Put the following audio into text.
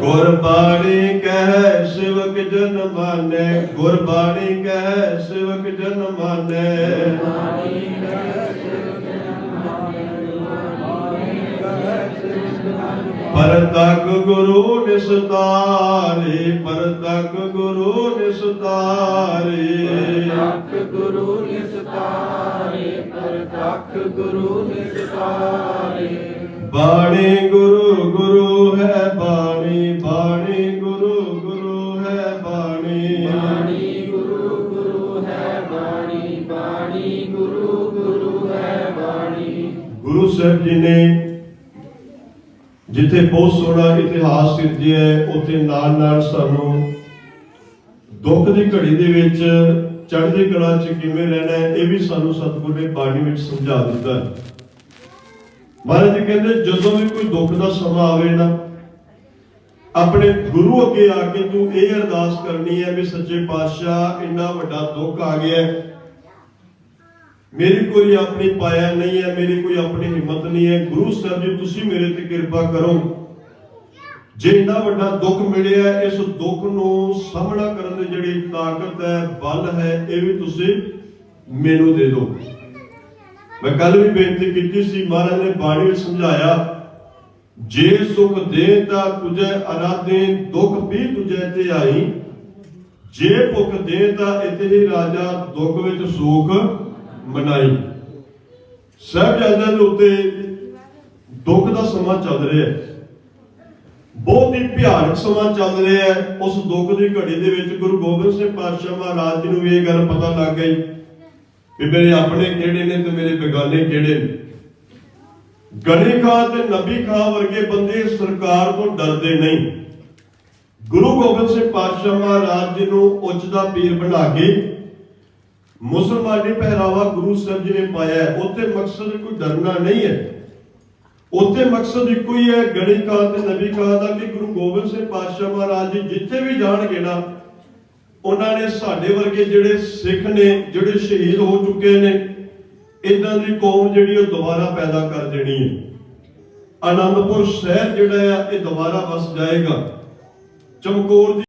ਗੁਰਬਾਣੀ ਕਹਿ ਸਿਵਕ ਜਨ ਮਾਨੈ, ਗੁਰਬਾਣੀ ਕਹਿ ਸਿਵਕ ਜਨ ਮਾਨੈ। ਪਰ ਤੱਕ ਗੁਰੂ ਨਿਸਤਾਰੇ, ਪਰ ਗੁਰੂ ਨਿਸਤਾਰੇ ਤਖ ਗੁਰੂ ਨਿਸਤਾਰੇ। ਪਰ ਤਖ ਗੁਰੂ ਨਿਸਤਾਰੇ ਬਾਣੀ ਗੁਰੂ ਹੈ ਬਾਣੀ ਬਾਣੀ ਗੁਰੂ ਗੁਰੂ ਹੈ ਬਾਣੀ। ਬਾਣੀ ਗੁਰੂ ਗੁਰੂ ਹੈ ਬਾਣੀ ਬਾਣੀ ਗੁਰੂ ਗੁਰੂ ਹੈ ਬਾਣੀ। ਗੁਰੂ ਸਾਹਿਬ ਜੀ ਨੇ ਜਿੱਥੇ ਬਹੁਤ ਸੋਹਣਾ ਇਤਿਹਾਸ ਸਿਰਜਿਆ ਉੱਥੇ ਨਾਲ ਨਾਲ ਸਾਨੂੰ ਦੁੱਖ ਦੀ ਘੜੀ ਦੇ ਵਿੱਚ ਚੜ੍ਹਦੀ ਕਲਾ 'ਚ ਕਿਵੇਂ ਰਹਿਣਾ ਇਹ ਵੀ ਸਾਨੂੰ ਸਤਿਗੁਰ ਨੇ ਬਾਣੀ ਵਿੱਚ ਸਮਝਾ ਦਿੱਤਾ। ਹੈ ਮਹਾਰਾਜ ਜੀ ਕਹਿੰਦੇ ਜਦੋਂ ਵੀ ਕੋਈ ਦੁੱਖ ਦਾ ਸਮਾਂ ਆਵੇ ਨਾ ਆਪਣੇ ਗੁਰੂ ਅੱਗੇ ਆ ਕੇ ਤੂੰ ਇਹ ਅਰਦਾਸ ਕਰਨੀ ਹੈ ਵੀ ਸੱਚੇ ਪਾਤਸ਼ਾਹ, ਇੰਨਾ ਵੱਡਾ ਦੁੱਖ ਆ ਗਿਆ ਮੇਰੀ ਕੋਈ ਆਪਣੀ ਪਾਇਆ ਨਹੀਂ ਹੈ, ਮੇਰੀ ਕੋਈ ਆਪਣੀ ਹਿੰਮਤ ਨਹੀਂ ਹੈ। ਗੁਰੂ ਸਾਹਿਬ ਜੀ, ਤੁਸੀਂ ਮੇਰੇ ਤੇ ਕਿਰਪਾ ਕਰੋ। ਜੇ ਇੰਨਾ ਵੱਡਾ ਦੁੱਖ ਮਿਲਿਆ, ਇਸ ਦੁੱਖ ਨੂੰ ਸਾਹਮਣਾ ਕਰਨ ਦੀ ਜਿਹੜੀ ਤਾਕਤ ਹੈ, ਬਲ ਹੈ, ਇਹ ਵੀ ਤੁਸੀਂ ਮੈਨੂੰ ਦੇ ਦਿਓ। ਮੈਂ ਕੱਲ ਵੀ ਬੇਨਤੀ ਕੀਤੀ ਸੀ, ਮਹਾਰਾਜ ਨੇ ਬਾਣੀ ਵਿੱਚ ਸਮਝਾਇਆ ਜੇ ਸੁਖ ਦੇ ਤਾਂ ਤੁਝੇ ਅਰਾਧੇ, ਦੁੱਖ ਵੀ ਤੁਝੇ ਤੇ ਆਈ। ਜੇ ਭੁੱਖ ਦੇ ਇਤੇ ਹੀ ਰਾਜਾ, ਦੁੱਖ ਵਿੱਚ ਸੁਖ ਮਨਾਈ। ਸਾਹਿਬਜ਼ਾਦਿਆਂ ਦੇ ਉੱਤੇ ਦੁੱਖ ਦਾ ਸਮਾਂ ਚੱਲ ਰਿਹਾ ਹੈ। ਬਹੁਤ ਹੀ ਭਿਆਨਕ ਸਮਾਂ ਚੱਲ ਰਿਹਾ ਹੈ। ਉਸ ਦੁੱਖ ਦੀ ਘੜੀ ਦੇ ਵਿੱਚ ਗੁਰੂ ਗੋਬਿੰਦ ਸਿੰਘ ਪਾਤਸ਼ਾਹ ਮਹਾਰਾਜ ਜੀ ਨੂੰ ਵੀ ਇਹ ਗੱਲ ਪਤਾ ਲੱਗ ਗਈ ਵੀ ਮੇਰੇ ਆਪਣੇ ਕਿਹੜੇ ਨੇ ਤੇ ਮੇਰੇ ਬੇਗਾਨੇ ਕਿਹੜੇ ਨੇ। ਗਨੀ ਖਾਂ ਤੇ ਨਬੀ ਖਾਂ ਵਰਗੇ ਬੰਦੇ ਸਰਕਾਰ ਤੋਂ ਡਰਦੇ ਨਹੀਂ। ਗੁਰੂ ਗੋਬਿੰਦ ਸਿੰਘ ਪਾਤਸ਼ਾਹ ਮਹਾਰਾਜ ਜੀ ਨੂੰ ਉੱਚ ਦਾ ਪੀਰ ਬਣਾ ਕੇ ਮੁਸਲਮਾਨੀ ਪਹਿਰਾਵਾ ਗੁਰੂ ਸਾਹਿਬ ਜੀ ਨੇ ਪਾਇਆ ਹੈ। ਉੱਥੇ ਮਕਸਦ ਕੋਈ ਡਰਨਾ ਨਹੀਂ ਹੈ। ਉੱਥੇ ਮਕਸਦ ਇੱਕੋ ਹੀ ਹੈ ਗਣੀ ਕਾ ਤੇ ਨਬੀ ਕਾ ਦਾ ਕਿ ਗੁਰੂ ਗੋਬਿੰਦ ਸਿੰਘ ਪਾਤਸ਼ਾਹ ਮਹਾਰਾਜ ਜੀ ਜਿੱਥੇ ਵੀ ਜਾਣਗੇ ਨਾ, ਉਹਨਾਂ ਨੇ ਸਾਡੇ ਵਰਗੇ ਜਿਹੜੇ ਸਿੱਖ ਨੇ, ਜਿਹੜੇ ਸ਼ਹੀਦ ਹੋ ਚੁੱਕੇ ਨੇ ਇਦਾਂ ਦੀ ਕੌਮ ਜਿਹੜੀ ਉਹ ਦੁਬਾਰਾ ਪੈਦਾ ਕਰ ਦੇਣੀ ਹੈ। ਆਨੰਦਪੁਰ ਸ਼ਹਿਰ ਜਿਹੜਾ ਆ, ਇਹ ਦੁਬਾਰਾ ਵਸ ਜਾਏਗਾ। ਚਮਕੌਰ ਦੀ